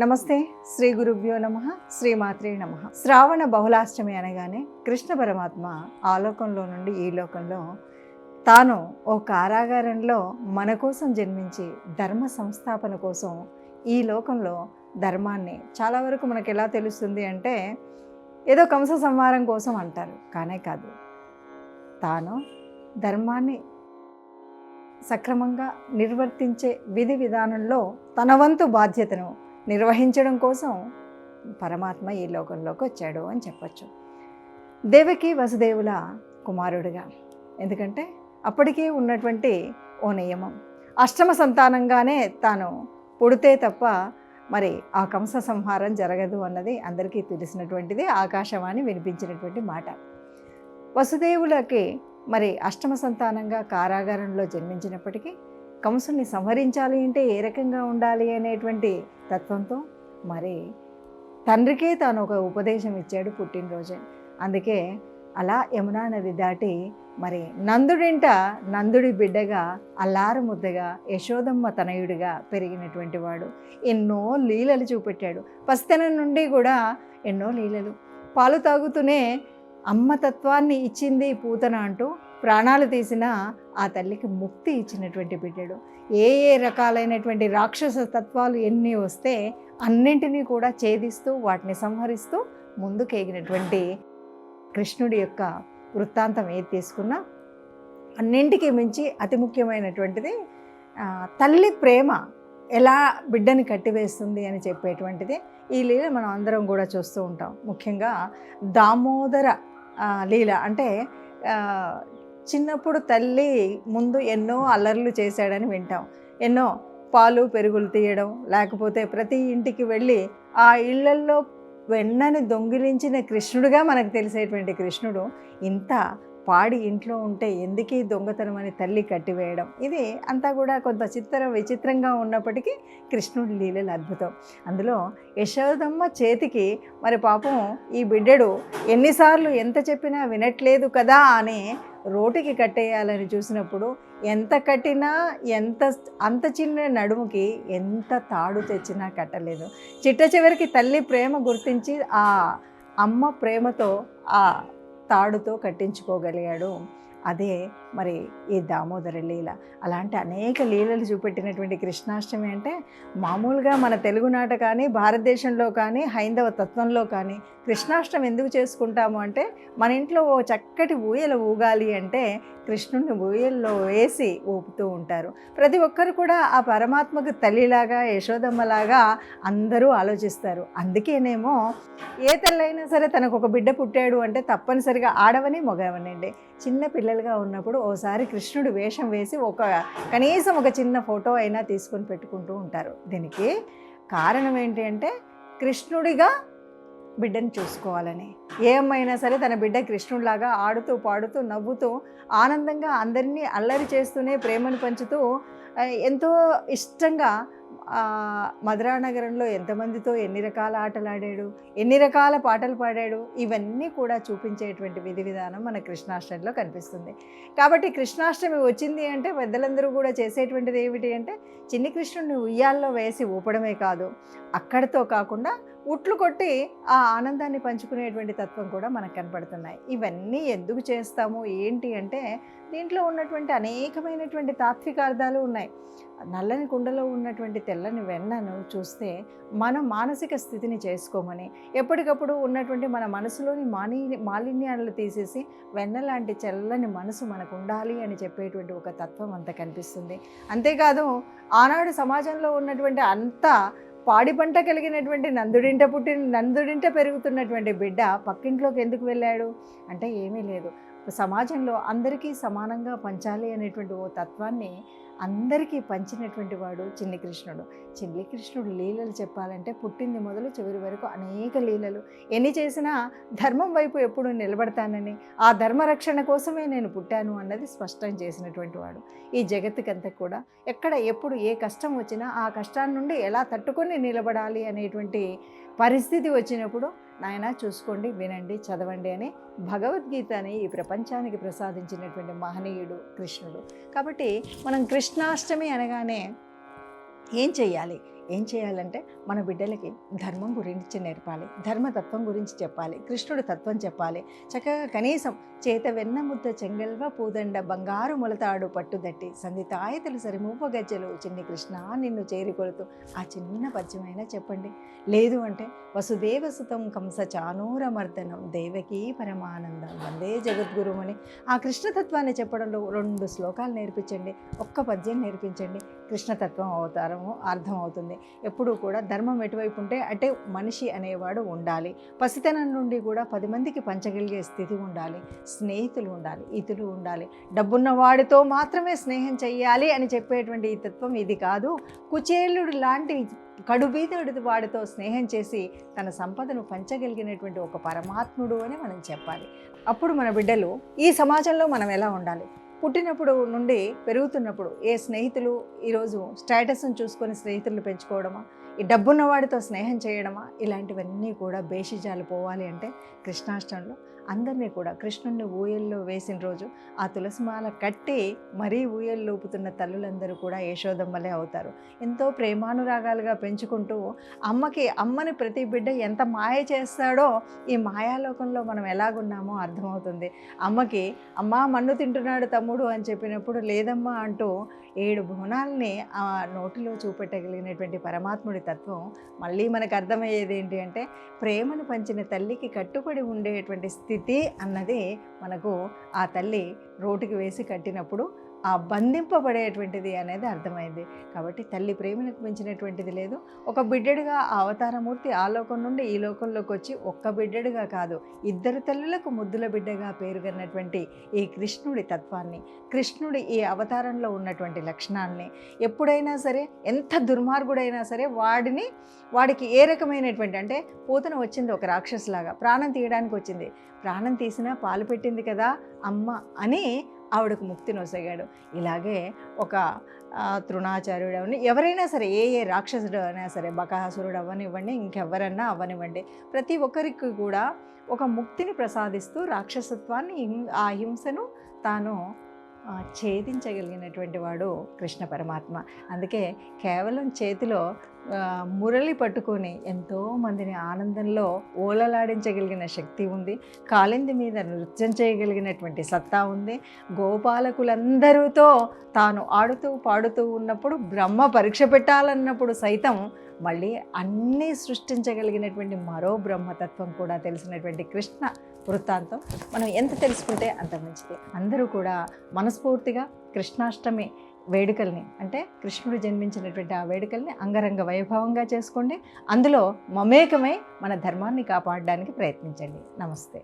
నమస్తే శ్రీ గురుభ్యో నమ శ్రీమాత్రే నమ. శ్రావణ బహుళాష్టమి అనగానే కృష్ణ పరమాత్మ ఆ లోకంలో నుండి ఈ లోకంలో తాను ఓ కారాగారంలో మన కోసం జన్మించి ధర్మ సంస్థాపన కోసం ఈ లోకంలో ధర్మాన్ని చాలా వరకు మనకు ఎలా తెలుస్తుంది అంటే ఏదో కంస సంహారం కోసం అంటారు కానే కాదు. తాను ధర్మాన్ని సక్రమంగా నిర్వర్తించే విధి విధానంలో తన వంతు బాధ్యతను నిర్వహించడం కోసం పరమాత్మ ఈ లోకంలోకి వచ్చాడు అని చెప్పచ్చు. దేవకి వసుదేవుల కుమారుడిగా. ఎందుకంటే అప్పటికే ఉన్నటువంటి ఓ నియమం. అష్టమ సంతానంగానే తాను పుడితే తప్ప మరి ఆ కంస సంహారం జరగదు అన్నది అందరికీ తెలిసినటువంటిది ఆకాశవాణి వినిపించినటువంటి మాట. వసుదేవులకి మరి అష్టమ సంతానంగా కారాగారంలో జన్మించినప్పటికీ కంసుల్ని సంహరించాలి అంటే ఏ రకంగా ఉండాలి అనేటువంటి తత్వంతో మరి తండ్రికే తాను ఒక ఉపదేశం ఇచ్చాడు పుట్టినరోజే. అందుకే అలా యమునా నది దాటి మరి నందుడింట నందుడి బిడ్డగా అల్లారు ముద్దగా యశోదమ్మ తనయుడిగా పెరిగినటువంటి వాడు. ఎన్నో లీలలు చూపెట్టాడు. పసితనం నుండి కూడా ఎన్నో లీలలు. పాలు తాగుతూనే అమ్మ తత్వాన్ని ఇచ్చింది పూతన అంటూ ప్రాణాలు తీసిన ఆ తల్లికి ముక్తి ఇచ్చినటువంటి బిడ్డడు. ఏ ఏ రకాలైనటువంటి రాక్షస తత్వాలు ఎన్ని వస్తే అన్నింటినీ కూడా ఛేదిస్తూ వాటిని సంహరిస్తూ ముందుకేగినటువంటి కృష్ణుడి యొక్క వృత్తాంతం ఏది తీసుకున్నా అన్నింటికి మించి అతి ముఖ్యమైనటువంటిది తల్లి ప్రేమ ఎలా బిడ్డని కట్టివేస్తుంది అని చెప్పేటువంటిది ఈ లీల మనం అందరం కూడా చూస్తూ ఉంటాం. ముఖ్యంగా దామోదర లీల అంటే చిన్నప్పుడు తల్లి ముందు ఎన్నో అల్లర్లు చేశాడని వింటాం. ఎన్నో పాలు పెరుగులు తీయడం లేకపోతే ప్రతి ఇంటికి వెళ్ళి ఆ ఇళ్ళల్లో వెన్నని దొంగిలించిన కృష్ణుడుగా మనకు తెలిసేటువంటి కృష్ణుడు ఇంత పాడి ఇంట్లో ఉంటే ఎందుకీ దొంగతనం అని తల్లి కట్టివేయడం? ఇది అంతా కూడా కొంత చిత్ర విచిత్రంగా ఉన్నప్పటికీ కృష్ణుడి లీలలు అద్భుతం. అందులో యశోదమ్మ చేతికి మరి పాపం ఈ బిడ్డడు ఎన్నిసార్లు ఎంత చెప్పినా వినట్లేదు కదా అని రోటికి కట్టేయాలని చూసినప్పుడు ఎంత కట్టినా ఎంత అంత చిన్న నడుముకి ఎంత తాడు తెచ్చినా కట్టలేదు. చిట్ట చివరికి తల్లి ప్రేమ గుర్తించి ఆ అమ్మ ప్రేమతో ఆ తాడుతో కట్టించుకోగలిగాడు. అదే మరి ఈ దామోదర లీల. అలాంటి అనేక లీలలు చూపెట్టినటువంటి కృష్ణాష్టమి అంటే మామూలుగా మన తెలుగునాట కానీ భారతదేశంలో కానీ హైందవ తత్వంలో కానీ కృష్ణాష్టమి ఎందుకు చేసుకుంటాము అంటే మన ఇంట్లో ఓ చక్కటి ఊయల ఊగాలి అంటే కృష్ణుడిని ఊయల్లో వేసి ఊపుతూ ఉంటారు. ప్రతి ఒక్కరు కూడా ఆ పరమాత్మకు తల్లిలాగా యశోదమ్మలాగా అందరూ ఆలోచిస్తారు. అందుకేనేమో ఏ తల్లైనా సరే తనకు ఒక బిడ్డ పుట్టాడు అంటే తప్పనిసరిగా ఆడవని మగవనండి. చిన్న పిల్లలుగా ఉన్నప్పుడు ఓసారి కృష్ణుడు వేషం వేసి ఒక కనీసం ఒక చిన్న ఫోటో అయినా తీసుకొని పెట్టుకుంటూ ఉంటారు. దీనికి కారణం ఏంటి అంటే కృష్ణుడిగా బిడ్డను చూసుకోవాలని. ఏ అమ్మైనా సరే తన బిడ్డ కృష్ణుడిలాగా ఆడుతూ పాడుతూ నవ్వుతూ ఆనందంగా అందరినీ అల్లరి చేస్తూనే ప్రేమను పంచుతూ ఎంతో ఇష్టంగా ఆ, మధురా నగరంలో ఎంతమందితో ఎన్ని రకాల ఆటలు ఆడాడు ఎన్ని రకాల పాటలు పాడాడు ఇవన్నీ కూడా చూపించేటువంటి విధి విధానం మన కృష్ణాష్టమిలో కనిపిస్తుంది. కాబట్టి కృష్ణాష్టమి వచ్చింది అంటే పెద్దలందరూ కూడా చేసేటువంటిది ఏమిటి అంటే చిన్ని కృష్ణుడిని ఉయ్యాల్లో వేసి ఊపడమే కాదు అక్కడితో కాకుండా ఉట్లు కొట్టి ఆ ఆనందాన్ని పంచుకునేటువంటి తత్వం కూడా మనకు కనపడుతున్నాయి. ఇవన్నీ ఎందుకు చేస్తాము? ఏంటి అంటే దీంట్లో ఉన్నటువంటి అనేకమైనటువంటి తాత్వికార్థాలు ఉన్నాయి. నల్లని కుండలో ఉన్నటువంటి తెల్లని వెన్నను చూస్తే మన మానసిక స్థితిని చేసుకోమని ఎప్పటికప్పుడు ఉన్నటువంటి మన మనసులోని మాని మాలిన్యాలను తీసేసి వెన్న లాంటి చల్లని మనసు మనకు ఉండాలి అని చెప్పేటువంటి ఒక తత్వం అంత కనిపిస్తుంది. అంతేకాదు ఆనాడు సమాజంలో ఉన్నటువంటి అంతా పాడి పంట కలిగినటువంటి నందుడింట పుట్టిన నందుడింట పెరుగుతున్నటువంటి బిడ్డ పక్కింట్లోకి ఎందుకు వెళ్ళాడు? అంటే ఏమీ లేదు. సమాజంలో అందరికీ సమానంగా పంచాలి అనేటువంటి ఓ తత్వాన్ని అందరికీ పంచినటువంటి వాడు చిన్ని కృష్ణుడు చిన్ని కృష్ణుడు లీలలు చెప్పాలంటే పుట్టింది మొదలు చివరి వరకు అనేక లీలలు. ఎన్ని చేసినా ధర్మం వైపు ఎప్పుడు నిలబడతానని ఆ ధర్మరక్షణ కోసమే నేను పుట్టాను అన్నది స్పష్టం చేసినటువంటి వాడు. ఈ జగత్తుకంతా కూడా ఎక్కడ ఎప్పుడు ఏ కష్టం వచ్చినా ఆ కష్టాన్ని నుండి ఎలా తట్టుకొని నిలబడాలి అనేటువంటి పరిస్థితి వచ్చినప్పుడు నాయన చూసుకోండి వినండి చదవండి అని భగవద్గీతని ఈ ప్రపంచానికి ప్రసాదించినటువంటి మహనీయుడు కృష్ణుడు. కాబట్టి మనం కృష్ణాష్టమి అనగానే ఏం చెయ్యాలి? ఏం చేయాలంటే మన బిడ్డలకి ధర్మం గురించి నేర్పాలి ధర్మతత్వం గురించి చెప్పాలి కృష్ణుడి తత్వం చెప్పాలి. చక్కగా కనీసం చేత వెన్న ముద్ద చెంగల్వ పూదండ బంగారు మొలతాడు పట్టుదట్టి సంధి తాయతలు సరిమూప గజ్జలు చిన్ని కృష్ణ నిన్ను చేరికొడుతూ ఆ చిన్న పద్యమైనా చెప్పండి. లేదు అంటే వసుదేవసుతం కంస చానూరమర్దనం దేవకీ పరమానందం వందే జగద్గురుమని ఆ కృష్ణతత్వాన్ని చెప్పడంలో రెండు శ్లోకాలు నేర్పించండి ఒక్క పద్యం నేర్పించండి. కృష్ణతత్వం అవతారము అర్థమవుతుంది. ఎప్పుడూ కూడా ధర్మం ఎటువైపు ఉంటే అంటే మనిషి అనేవాడు ఉండాలి. పసితనం నుండి కూడా పది మందికి పంచగలిగే స్థితి ఉండాలి. స్నేహితులు ఉండాలి ఇతులు ఉండాలి. డబ్బున్న వాడితో మాత్రమే స్నేహం చెయ్యాలి అని చెప్పేటువంటి ఈ తత్వం ఇది కాదు. కుచేలుడు లాంటి కడుబీదడు వాడితో స్నేహం చేసి తన సంపదను పంచగలిగినటువంటి ఒక పరమాత్ముడు అని మనం చెప్పాలి. అప్పుడు మన బిడ్డలు ఈ సమాజంలో మనం ఎలా ఉండాలి? పుట్టినప్పుడు నుండి పెరుగుతున్నప్పుడు ఏ స్నేహితులు ఈరోజు స్టేటస్ను చూసుకొని స్నేహితులు పెంచుకోవడమా? ఈ డబ్బున్న వాడితో స్నేహం చేయడమా? ఇలాంటివన్నీ కూడా బేషిజాలు పోవాలి అంటే కృష్ణాష్టంలో. అందరినీ కూడా కృష్ణుణ్ణి ఊయల్లో వేసిన రోజు ఆ తులసిమాల కట్టి మరీ ఊయల్లో ఊపుతున్న తల్లులందరూ కూడా యశోదమ్మలే అవుతారు. ఎంతో ప్రేమానురాగాలుగా పెంచుకుంటూ అమ్మకి అమ్మని ప్రతి బిడ్డ ఎంత మాయ చేస్తాడో ఈ మాయాలోకంలో మనం ఎలాగున్నామో అర్థమవుతుంది. అమ్మకి అమ్మ మన్ను తింటున్నాడు తమ్ముడు అని చెప్పినప్పుడు లేదమ్మా అంటూ ఏడు భువనాల్ని ఆ నోటిలో చూపెట్టగలిగినటువంటి పరమాత్ముడి తత్వం మళ్ళీ మనకు అర్థమయ్యేది ఏంటి అంటే ప్రేమను పంచిన తల్లికి కట్టుబడి ఉండేటువంటి స్థితి అన్నది మనకు ఆ తల్లి రోటికి వేసి కట్టినప్పుడు ఆ బంధింపబడేటువంటిది అనేది అర్థమైంది. కాబట్టి తల్లి ప్రేమను మించినటువంటిది లేదు. ఒక బిడ్డడిగా ఆ అవతారమూర్తి ఆ లోకం నుండి ఈ లోకంలోకి వచ్చి ఒక్క బిడ్డడిగా కాదు ఇద్దరు తల్లులకు ముద్దుల బిడ్డగా పేరుగన్నటువంటి ఈ కృష్ణుడి తత్వాన్ని కృష్ణుడి ఈ అవతారంలో ఉన్నటువంటి లక్షణాలని ఎప్పుడైనా సరే ఎంత దుర్మార్గుడైనా సరే వాడిని వాడికి ఏ రకమైనటువంటి అంటే పూతన వచ్చింది ఒక రాక్షసులాగా ప్రాణం తీయడానికి వచ్చింది ప్రాణం తీసినా పాలు పెట్టింది కదా అమ్మ అని ఆవిడకు ముక్తిని వసగాడు ఇలాగే ఒక తృణాచార్యుడు అవని ఎవరైనా సరే ఏ ఏ రాక్షసుడు అయినా సరే బకాసురుడు అవ్వనివ్వండి ఇంకెవరన్నా అవ్వనివ్వండి ప్రతి ఒక్కరికి కూడా ఒక ముక్తిని ప్రసాదిస్తూ రాక్షసత్వాన్ని ఆ హింసను తాను ఛేదించగలిగినటువంటి వాడు కృష్ణ పరమాత్మ. అందుకే కేవలం చేతిలో మురళి పట్టుకొని ఎంతో మందిని ఆనందంలో ఓలలాడించగలిగిన శక్తి ఉంది. కాలింది మీద నృత్యం చేయగలిగినటువంటి సత్తా ఉంది. గోపాలకులందరితో తాను ఆడుతూ పాడుతూ ఉన్నప్పుడు బ్రహ్మ పరీక్ష పెట్టాలన్నప్పుడు సైతం మళ్ళీ అన్నీ సృష్టించగలిగినటువంటి మరో బ్రహ్మతత్వం కూడా తెలిసినటువంటి కృష్ణ వృత్తాంతం. మనం ఎంత తెలుసుకుంటే అంత మంచిది. అందరూ కూడా మనస్ఫూర్తిగా కృష్ణాష్టమి వేడుకల్ని అంటే కృష్ణుడు జన్మించినటువంటి ఆ వేడుకల్ని అంగరంగ వైభవంగా చేసుకోండి. అందులో మమేకమై మన ధర్మాన్ని కాపాడడానికి ప్రయత్నించండి. నమస్తే.